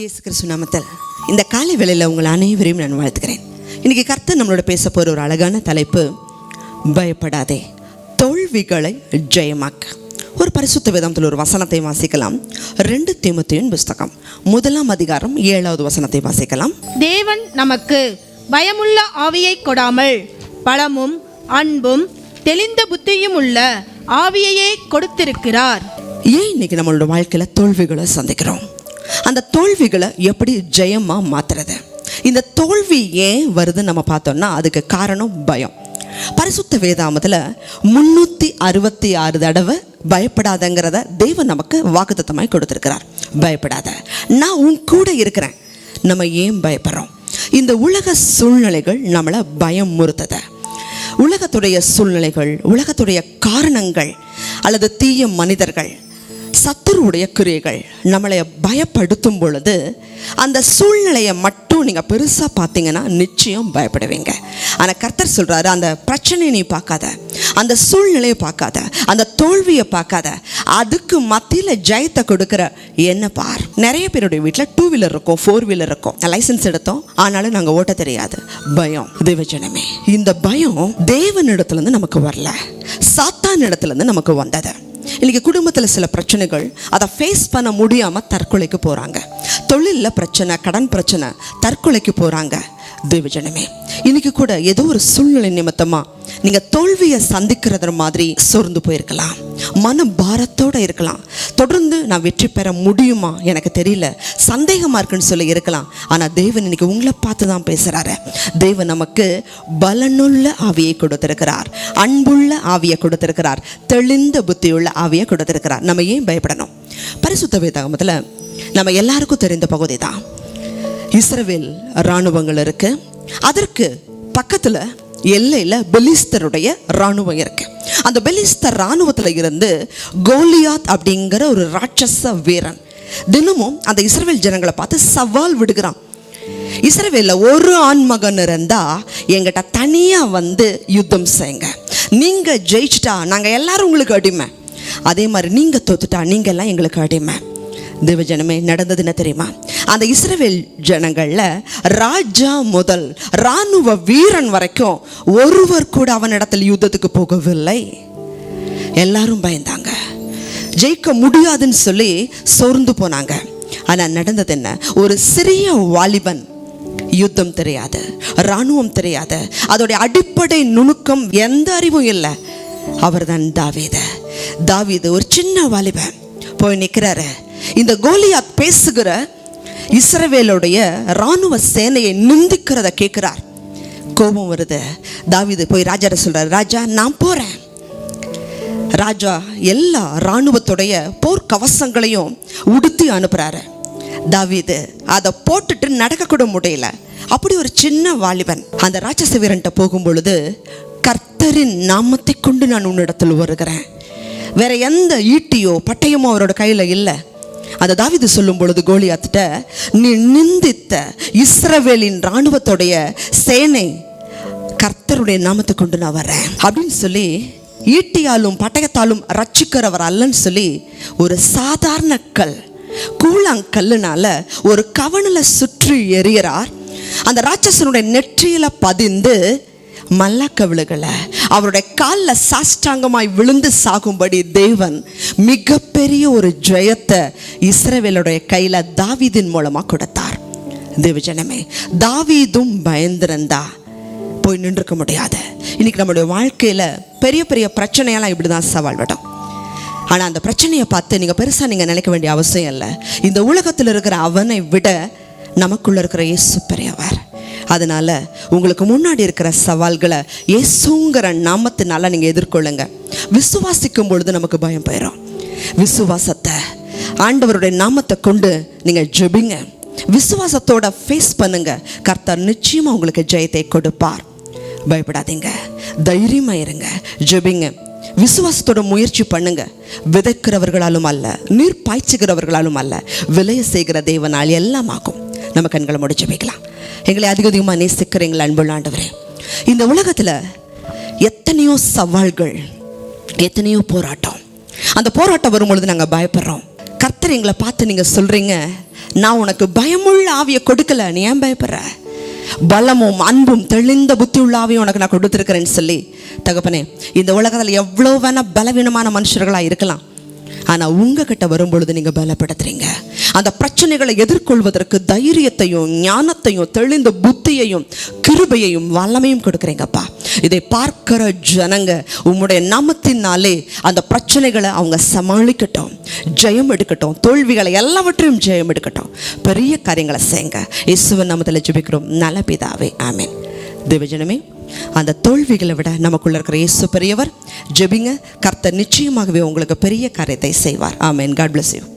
இயேசு கிறிஸ்து நாமத்தில் இந்த காலை வேளையில் உங்கள் அனைவரையும் நான் வாழ்த்துக்கிறேன் இன்னைக்கு கர்த்தர் நம்மளோட பேச போகிற ஒரு அழகான தலைப்பு பயப்படாதே தோல்விகளை ஜெயமாக்க. ஒரு பரிசுத்த வேதாந்தத்தில் ஒரு வசனத்தை வாசிக்கலாம். ரெண்டு தீமத்தையின் புஸ்தகம். முதலாம் அதிகாரம் ஏழாவது வசனத்தை வாசிக்கலாம். தேவன் நமக்கு பயமுள்ள ஆவியை கொடாமல் பலமும் அன்பும் தெளிந்த புத்தியும் உள்ள ஆவியையே கொடுத்திருக்கிறார். ஏன் இன்னைக்கு நம்மளோட வாழ்க்கையில் தோல்விகளை சந்திக்கிறோம்? அந்த தோல்விகளை எப்படி ஜெயமாக மாற்றுறது இந்த தோல்வி ஏன் வருதுன்னு நம்ம பார்த்தோம்னா அதுக்கு காரணம் பயம். பரிசுத்த வேதாமத்தில் முன்னூற்றி அறுபத்தி ஆறு தடவை பயப்படாதங்கிறத தெய்வம் நமக்கு வாக்குத்தத்தமாய் கொடுத்துருக்கிறார். பயப்படாத. நான் உன் கூட இருக்கிறேன். நம்ம ஏன் பயப்படுறோம்? இந்த உலக சூழ்நிலைகள் நம்மளை பயம் முறுத்ததை. உலகத்துடைய சூழ்நிலைகள் உலகத்துடைய காரணங்கள் அல்லது தீய மனிதர்கள் சத்துருவுடைய கிரியைகள் நம்மளை பயப்படுத்தும் பொழுது அந்த சூழ்நிலையை மட்டும் நீங்கள் பெருசாக பார்த்தீங்கன்னா நிச்சயம் பயப்படுவீங்க. ஆனால் கர்த்தர் சொல்கிறாரு அந்த பிரச்சனையை நீ பார்க்காத அந்த சூழ்நிலையை பார்க்காத அந்த தோல்வியை பார்க்காத அதுக்கு மத்தியில் ஜெயத்தை கொடுக்குற என்ன பார்? நிறைய பேருடைய வீட்டில் டூ வீலர் இருக்கும் ஃபோர் வீலர் இருக்கும். லைசன்ஸ் எடுத்தோம் ஆனாலும் நாங்கள் ஓட்ட தெரியாது. பயம் தேவஜனமே இந்த பயம் தேவனிடத்துலேருந்து நமக்கு வரல சாத்தான் இடத்துலேருந்து நமக்கு வந்தது. இன்னைக்கு குடும்பத்தில் சில பிரச்சனைகள் அதை ஃபேஸ் பண்ண முடியாமல் தற்கொலைக்கு போகிறாங்க தொழிலில் பிரச்சனை கடன் பிரச்சனை தற்கொலைக்கு போகிறாங்க தேவஜனமே இன்னைக்கு கூட ஏதோ ஒரு சூழ்நிலை நிமித்தமாக நீங்கள் தோல்வியை சந்திக்கிறது மாதிரி சோர்ந்து போயிருக்கலாம். மன பாரத்தோடு இருக்கலாம். தொடர்ந்து நான் வெற்றி பெற முடியுமா? எனக்கு தெரியல. சந்தேகமாக இருக்குன்னு சொல்லி இருக்கலாம். ஆனால் தேவன் இன்னைக்கு உங்களை பார்த்து தான் பேசுகிறாரு தேவன் நமக்கு பலனுள்ள ஆவியை கொடுத்திருக்கிறார். அன்புள்ள ஆவியை கொடுத்திருக்கிறார். தெளிந்த புத்தியுள்ள ஆவியை கொடுத்திருக்கிறார். நம்ம ஏன் பயப்படணும்? பரிசுத்த வேதாகமத்தில் நம்ம எல்லாருக்கும் தெரிந்த பகுதி தான் இஸ்ரவேல் இராணுவங்கள் இருக்கு. அதற்கு பக்கத்தில் எல்லையில் பெலிஸ்தருடைய இராணுவம் இருக்குது அந்த பெலிஸ்தர் இராணுவத்தில் இருந்து கோலியாத் அப்படிங்கிற ஒரு ராட்சச வீரன். தினமும் அந்த இஸ்ரேல் ஜனங்களை பார்த்து சவால் விடுகிறான். இஸ்ரேவேலில் ஒரு ஆண்மகன் இருந்தா எங்கிட்ட தனியாக வந்து யுத்தம் செய்யுங்க நீங்கள் ஜெயிச்சிட்டா நாங்கள் எல்லாரும் உங்களுக்கு அடிமை. அதே மாதிரி நீங்கள் தோத்துட்டா நீங்கள் எல்லாம் எங்களுக்கு அடிமை. தேவ ஜனமே நடந்தது என்ன தெரியுமா? அந்த இஸ்ரவேல் ஜனங்கள்ல ராஜா முதல் ராணுவ வீரன் வரைக்கும் ஒருவர் கூட அவனிடத்தில் யுத்தத்துக்கு போகவில்லை. எல்லாரும் பயந்தாங்க. ஜெயிக்க முடியாதுன்னு சொல்லி சோர்ந்து போனாங்க. ஆனால் நடந்தது என்ன? ஒரு சிறிய வாலிபன் யுத்தம் தெரியாது இராணுவம் தெரியாது அதோடைய அடிப்படை நுணுக்கம் எந்த அறிவும் இல்லை. அவர்தான் தாவீத. தாவீது ஒரு சின்ன வாலிபன். போய் நிற்கிறாரு இந்த கோலியாத் பேசுகிற இஸ்ரவேலுடைய இராணுவ சேனையை நிந்திக்கிறத கேட்குறார். கோபம் வருது. தாவீது போய் ராஜாட்ட சொல்கிறார் ராஜா நான் போகிறேன் ராஜா எல்லா இராணுவத்துடைய போர்க்கவசங்களையும் உடுத்தி அனுப்புகிறாரு தாவீது அதை போட்டுட்டு நடக்கக்கூட முடியல. அப்படி ஒரு சின்ன வாலிபன் அந்த ராட்சச வீரன்ட்ட போகும் பொழுது கர்த்தரின் நாமத்தை கொண்டு நான் உன்னிடத்தில் வருகிறேன். வேற எந்த ஈட்டியோ பட்டயமோ அவரோட கையில் இல்லை. அந்த தாவிது சொல்லும் பொழுது கோலியாத்திட்ட நீ நிந்தித்த இஸ்ரவேலின் இராணுவத்துடைய சேனை கர்த்தருடைய நாமத்தை கொண்டு நான் வரேன் அப்படின்னு சொல்லி ஈட்டியாலும் பட்டயத்தாலும் ரட்சிக்கிறவர் அல்லன்னு சொல்லி ஒரு சாதாரண கல் கூழாங்கல்லுனால ஒரு கவனில் சுற்றி எறிகிறார். அந்த ராட்சசனுடைய நெற்றியில் பதிந்து மல்லாக்க விழுகலை அவருடைய காலில் சாஷ்டாங்கமாய் விழுந்து சாகும்படி தேவன் மிகப்பெரிய ஒரு ஜெயத்தை இஸ்ரேவேலுடைய கையில் தாவீதின் மூலமாக கொடுத்தார். தேவஜனமே தாவீதும் பயந்திருந்தா போய் நின்றுக்க முடியாது. இன்னைக்கு நம்மளுடைய வாழ்க்கையில் பெரிய பெரிய பிரச்சனையெல்லாம் இப்படி தான் சவால் விடும் ஆனால் அந்த பிரச்சனையை பார்த்து நீங்கள் பெருசாக நீங்கள் நினைக்க வேண்டிய அவசியம் இல்லை. இந்த உலகத்தில் இருக்கிற அவனை விட நமக்குள்ளே இருக்கிற இயேசு பெரியவர். அதனால உங்களுக்கு முன்னாடி இருக்கிற சவால்களை இயேசுங்கிற நாமத்தினால நீங்கள் எதிர்கொள்ளுங்க. விசுவாசிக்கும் பொழுது நமக்கு பயம் போயிடும் விசுவாசத்தை ஆண்டவருடைய நாமத்தை கொண்டு நீங்கள் ஜெபிங்க. விசுவாசத்தோட ஃபேஸ் பண்ணுங்க. கர்த்தர் நிச்சயமாக உங்களுக்கு ஜெயத்தை கொடுப்பார். பயப்படாதீங்க. தைரியமாக இருங்க. ஜெபிங்க. விசுவாசத்தோட முயற்சி பண்ணுங்க. விதைக்கிறவர்களாலும் அல்ல நீர் பாய்ச்சுகிறவர்களாலும் அல்ல விளைய செய்கிற தேவனால் எல்லாம் ஆகும். நம்ம கண்களை முடிச்சு வைக்கலாம் எங்களை அதிக அதிகமாக நேசிக்கிற எங்களை அன்புள்ளாண்டவரே இந்த உலகத்தில் எத்தனையோ சவால்கள் எத்தனையோ போராட்டம். அந்த போராட்டம் வரும்பொழுது நாங்கள் பயப்படுறோம். கர்த்தர் எங்களை பார்த்து நீங்க சொல்றீங்க நான் உனக்கு பயமுள்ள ஆவியை கொடுக்கல நீ ஏன் பயப்படுற? பலமும் அன்பும் தெளிந்த புத்தி உள்ள ஆவியும் உனக்கு நான் கொடுத்துருக்கிறேன்னு சொல்லி. தகப்பனே இந்த உலகத்தில் எவ்வளோ வேணால் பலவீனமான மனுஷர்களாக இருக்கலாம். ஆனால் உங்ககிட்ட வரும்பொழுது நீங்கள் பலப்படுத்துறீங்க. அந்த பிரச்சனைகளை எதிர்கொள்வதற்கு தைரியத்தையும் ஞானத்தையும் தெளிந்த புத்தியையும் கிருபையையும் வல்லமையும் கொடுக்குறீங்கப்பா. இதை பார்க்கிற ஜனங்க உம்முடைய நாமத்தினாலே அந்த பிரச்சனைகளை அவங்க சமாளிக்கட்டும் ஜெயம் எடுக்கட்டும் தோல்விகளை எல்லாவற்றையும் ஜெயம் எடுக்கட்டும். பெரிய காரியங்களை செய்யுங்க. இசுவன் நாமத்தில் ஜெபிக்கிறோம். நல்ல பிதாவே. ஆமீன். தேவஜனமே அந்த தோல்விகளை விட நமக்குள்ள இருக்கிற இயேசு பெரியவர். ஜெபிங்க. கர்த்தர் நிச்சயமாகவே உங்களுக்கு பெரிய காரியத்தை செய்வார். ஆமேன் காட் பிளஸ் யூ